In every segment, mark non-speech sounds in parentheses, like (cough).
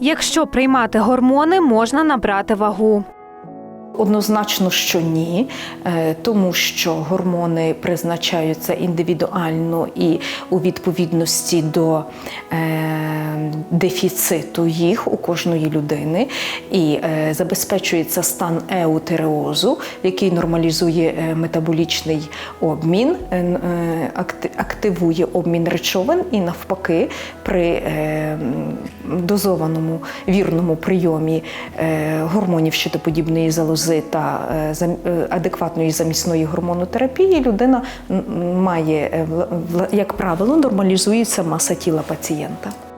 Якщо приймати гормони, можна набрати вагу. Однозначно, що ні, е, тому що гормони призначаються індивідуально і у відповідності до е, дефіциту їх у кожної людини, і е, забезпечується стан еутереозу, який нормалізує е, метаболічний обмін, е, активує обмін речовин і навпаки при дозованому вірному прийомі гормонів щитоподібної залози та адекватної замісної гормонотерапії людина має, як правило, нормалізується маса тіла пацієнта.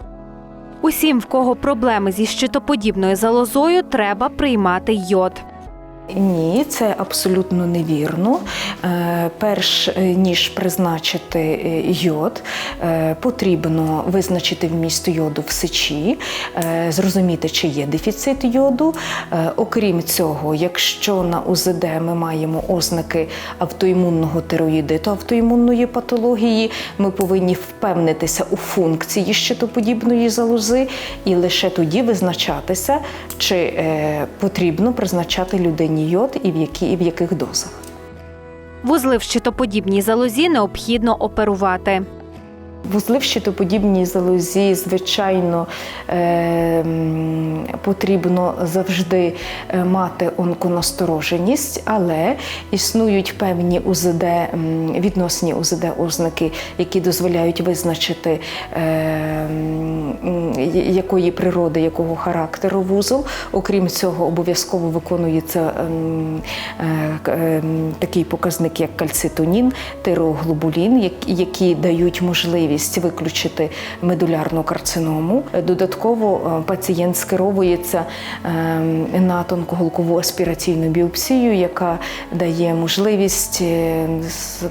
Усім, в кого проблеми зі щитоподібною залозою, треба приймати йод. Ні, це абсолютно невірно. Е, Перш е, ніж призначити е, йод, потрібно визначити вміст йоду в сечі, зрозуміти, чи є дефіцит йоду. Окрім цього, якщо на УЗД ми маємо ознаки автоімунного тироїдиту, автоімунної патології, ми повинні впевнитися у функції щитоподібної залози і лише тоді визначатися, чи потрібно призначати людині йод і в, які, і в яких дозах. Вузли в щитоподібній залозі необхідно оперувати. Вузли в щитоподібній залозі, звичайно, е, потрібно завжди е, мати онконастороженість, але існують певні УЗД, відносні УЗД ознаки, які дозволяють визначити, е, якої природи, якого характеру вузол. Окрім цього, обов'язково виконується ем, такий показник, як кальцитонін, тироглобулін, які дають можливість виключити медулярну карциному. Додатково е, пацієнт скеровується ем, на тонкоголкову аспіраційну біопсію, яка дає можливість е, з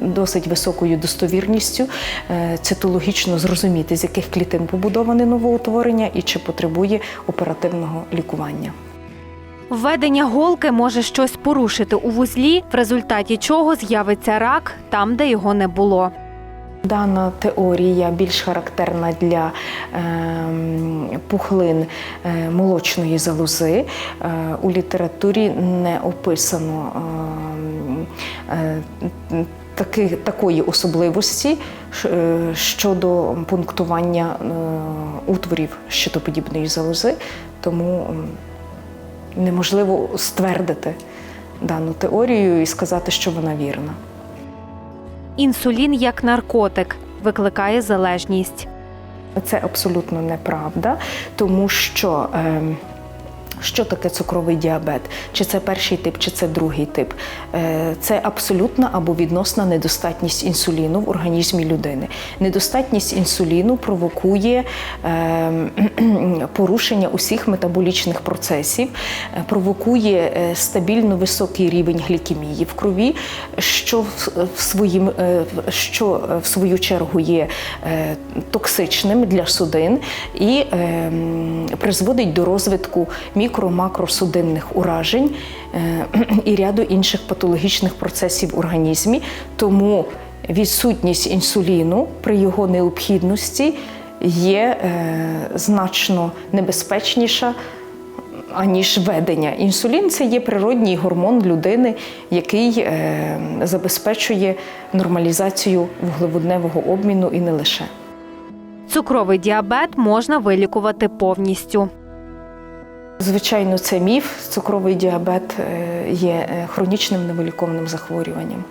досить високою достовірністю е, цитологічно зрозуміти, з яких клітин побудоване новоутворення і чи потребує оперативного лікування. Введення голки може щось порушити у вузлі, в результаті чого з'явиться рак там, де його не було. Дана теорія більш характерна для ем, пухлин е, молочної залози. Е, у літературі не описано ем, е, такої особливості щодо пунктування утворів щитоподібної залози, тому ем, неможливо ствердити дану теорію і сказати, що вона вірна. Інсулін як наркотик викликає залежність. Це абсолютно неправда, тому що. ем, що таке цукровий діабет? Чи це перший тип, чи це другий тип? Е, Це абсолютна або відносна недостатність інсуліну в організмі людини. Недостатність інсуліну провокує ем, (clears throat) порушення усіх метаболічних процесів, е, провокує е, стабільно високий рівень глікемії в крові, що в- своїм, що в свою чергу є токсичним для судин і ем, призводить до розвитку мікро-макросудинних уражень е, (clears throat) і ряду інших патологічних процесів в організмі. Тому відсутність інсуліну при його необхідності є е, значно небезпечніша. Аніж ведення. Інсулін це є природній гормон людини, який е, забезпечує нормалізацію вуглеводневого обміну і не лише. Цукровий діабет можна вилікувати повністю. Звичайно, це міф. Цукровий діабет е, є е, хронічним невиліковним захворюванням.